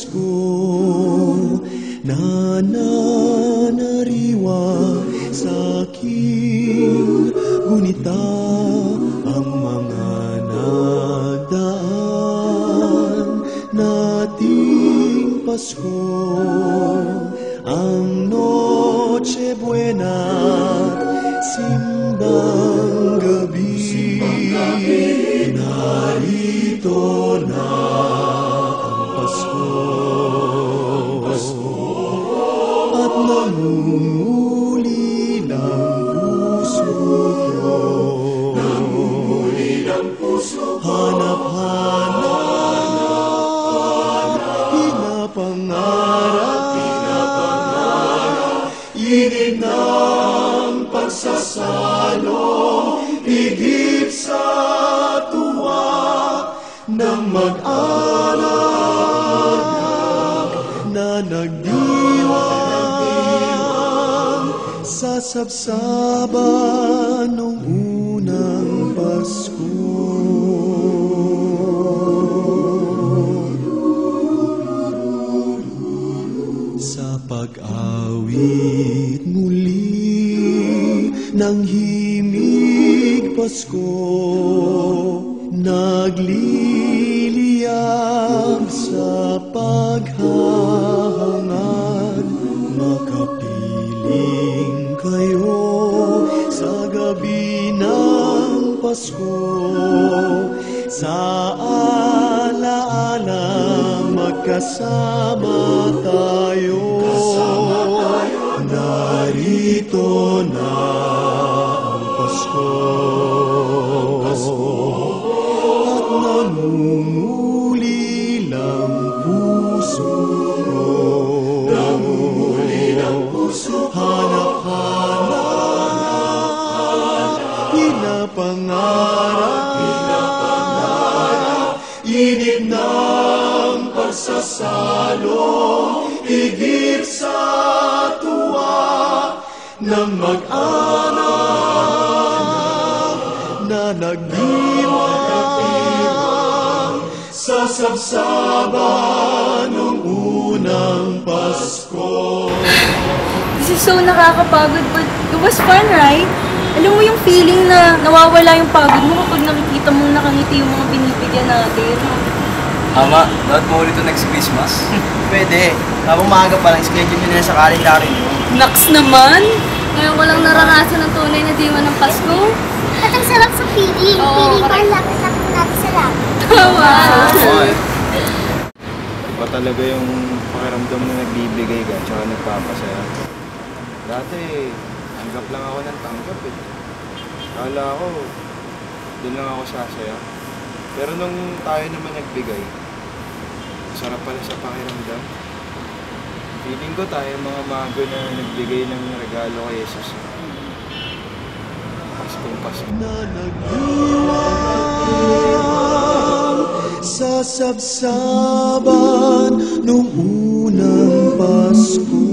Pasko Nananariwa sa aking gunita Ang mga nagdaan nating Pasko Ang Noche Buena Simbang gabi Narito na Ng mag-anak Na nagdiwang Sa sabsaban nung unang Pasko. Sa pag-awit muli ng himig Pasko Nagliliyab Pasko Sa alaala magkasama tayo. Narito na ang Pasko. At namumuli lang puso Pinapangarap Pinapangarap Init ng pagsasalo Higit sa tuwa Ng mag-anak Na nagdiwang Sa sabsaban ng unang Pasko This is so nakakapagod but it was fun, right? Alam mo yung feeling na nawawala yung pagod mo kapag nakikita mo nakangiti yung mga binibigyan natin. Ama, dapat mo ulit next Christmas. Pwede. Habang maaga pa lang, schedule nyo na sa calendar nyo. Naks naman! Ngayon ko lang naranasan ng tunay na diwa ng Pasko. At ang sarap sa feeling. Oo, feeling ko ang lapit-lapit natin sa lapit. Tawa! Iba talaga yung pakiramdam na nagbibigay ka tsaka nagpapasaya. Dati, tanggap lang ako ng tanggap eh. Kala ko, doon lang ako sasaya. Pero nung tayo naman nagbigay, sarap pala sa pakiramdam. Feeling ko tayo mga mago na nagbigay ng regalo kay Jesus. Paskong Pasko. na nagdiwang sa sabsaban nung unang Pasko.